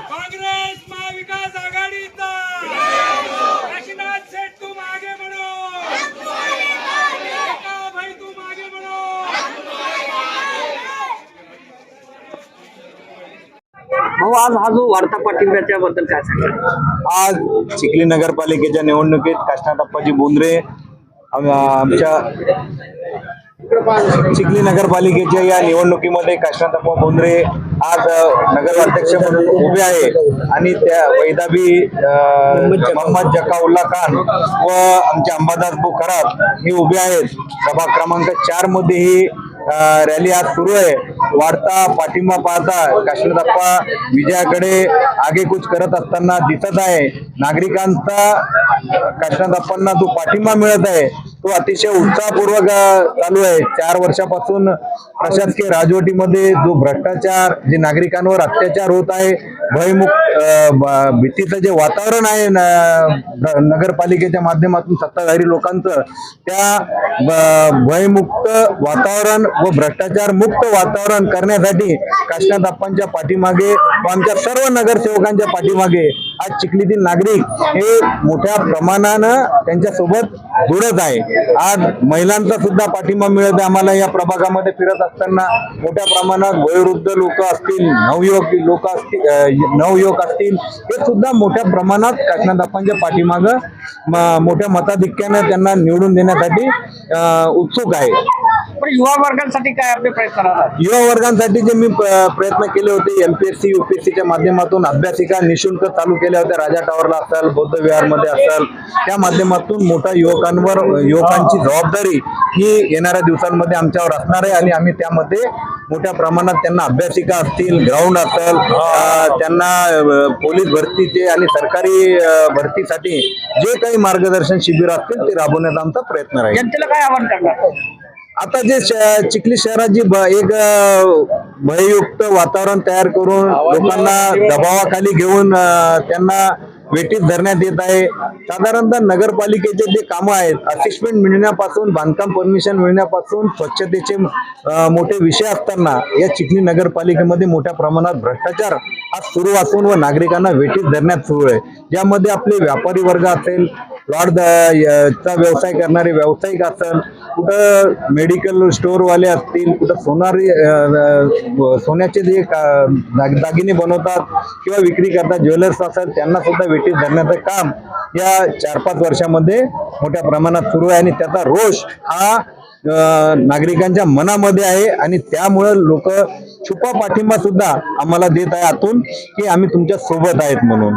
काँग्रेस महाविकास आघाडीचा. काशीनाथ सेठ तू मागे म्हणो भाई तू मागे म्हणो आज हा जो वार्ता पाठिंब्याच्या बद्दल काय सांगा आज चिखली नगरपालिकेच्या निवडणुकीत काष्णाटप्पाजी बोंद्रे आम- आमच्या चिखली नगरपालिकेच्या या निवडणुकीमध्ये काष्णाटप्पा बोंद्रे आज नगराध्यक्ष म्हणून उभे आहे. आणि त्या वैदाबी मोहम्मद जकाउल्ला खान व आमचे अंबादास बुखरात हे उभे आहेत. सभा क्रमांक चारमध्ये ही रॅली आज सुरू आहे. वाढता पाठिंबा पाहता काश्मीरप्पा विजयाकडे आगेकूच करत असताना दिसत आहे. नागरिकांचा काश्मीरप्पांना जो पाठिंबा मिळत आहे तो अतिशय उत्साहपूर्वक चालू आहे. चार वर्षापासून प्रशासकीय राजवटीमध्ये जो भ्रष्टाचार जे नागरिकांवर अत्याचार होत आहे भयमुक्त भीतीचं जे वातावरण आहे न- नगरपालिकेच्या माध्यमातून सत्ताधारी लोकांचं त्या भयमुक्त वातावरण व भ्रष्टाचार मुक्त वातावरण करण्यासाठी काशनाथ आप्पांच्या पाठीमागे व आमच्या सर्व नगरसेवकांच्या पाठीमागे आज चिखलीतील नागरिक हे मोठ्या प्रमाणानं त्यांच्यासोबत जुळत आहे. आज महिलांचा सुद्धा पाठिंबा मिळत आहे. आम्हाला या प्रभागामध्ये फिरत असताना मोठ्या प्रमाणात वयोवृद्ध लोक असतील नवयुवक लोक असतील नवयुवक असतील हे सुद्धा मोठ्या प्रमाणात काशीनाथ पाठीमागं म- मोठ्या मताधिक्यानं त्यांना निवडून देण्यासाठी उत्सुक आहे. पण युवा वर्गांसाठी काय आपले प्रयत्न राहणार युवा वर्गांसाठी जे मी प्रयत्न केले होते एमपीएससी युपीएससीच्या माध्यमातून अभ्यासिका निशुल्क चालू केल्या होत्या राजा टॉवरला असेल बौद्ध विहारमध्ये असेल त्या माध्यमातून मोठ्या युवकांवर युवकांची जबाबदारी ही येणाऱ्या दिवसांमध्ये आमच्यावर असणार आहे आणि आम्ही त्यामध्ये मोठ्या प्रमाणात त्यांना अभ्यासिका असतील ग्राउंड असेल त्यांना पोलीस भरतीचे आणि सरकारी भरतीसाठी जे काही मार्गदर्शन शिबिर असतील ते राबवण्याचा आमचा प्रयत्न राहील. जनतेला काय आव्हान करणार? आता जे श- चिखली शहराची जी एक भयुक्त भययुक्त वातावरण तयार करून लोकांना दबावाखाली घेऊन त्यांना वेटीत धरण्यात येत आहे. साधारणतः नगरपालिकेचे जे कामं आहेत असिस्टमेंट मिळण्यापासून बांधकाम परमिशन मिळण्यापासून स्वच्छतेचे मोठे विषय असताना या चिखली नगरपालिकेमध्ये मोठ्या प्रमाणात भ्रष्टाचार हा सुरू असून व नागरिकांना वेटीत धरण्यात सुरू आहे. ज्यामध्ये आपले व्यापारी वर्ग असेल लॉड चा व्यवसाय करणारे व्यावसायिक असेल कुठं मेडिकल स्टोअरवाले असतील कुठं सोनारी सोन्याचे जे दाग- दागिने बनवतात किंवा विक्री करतात ज्वेलर्स असतात त्यांना सुद्धा वेटीत धरण्याचं काम या चार पाच वर्षामध्ये मोठ्या प्रमाणात सुरू आहे आणि त्याचा रोष हा नागरिकांच्या मनामध्ये आहे आणि त्यामुळं लोक छुपा पाठिंबा सुद्धा आम्हाला देत आहे आतून की आम्ही तुमच्यासोबत आहेत म्हणून.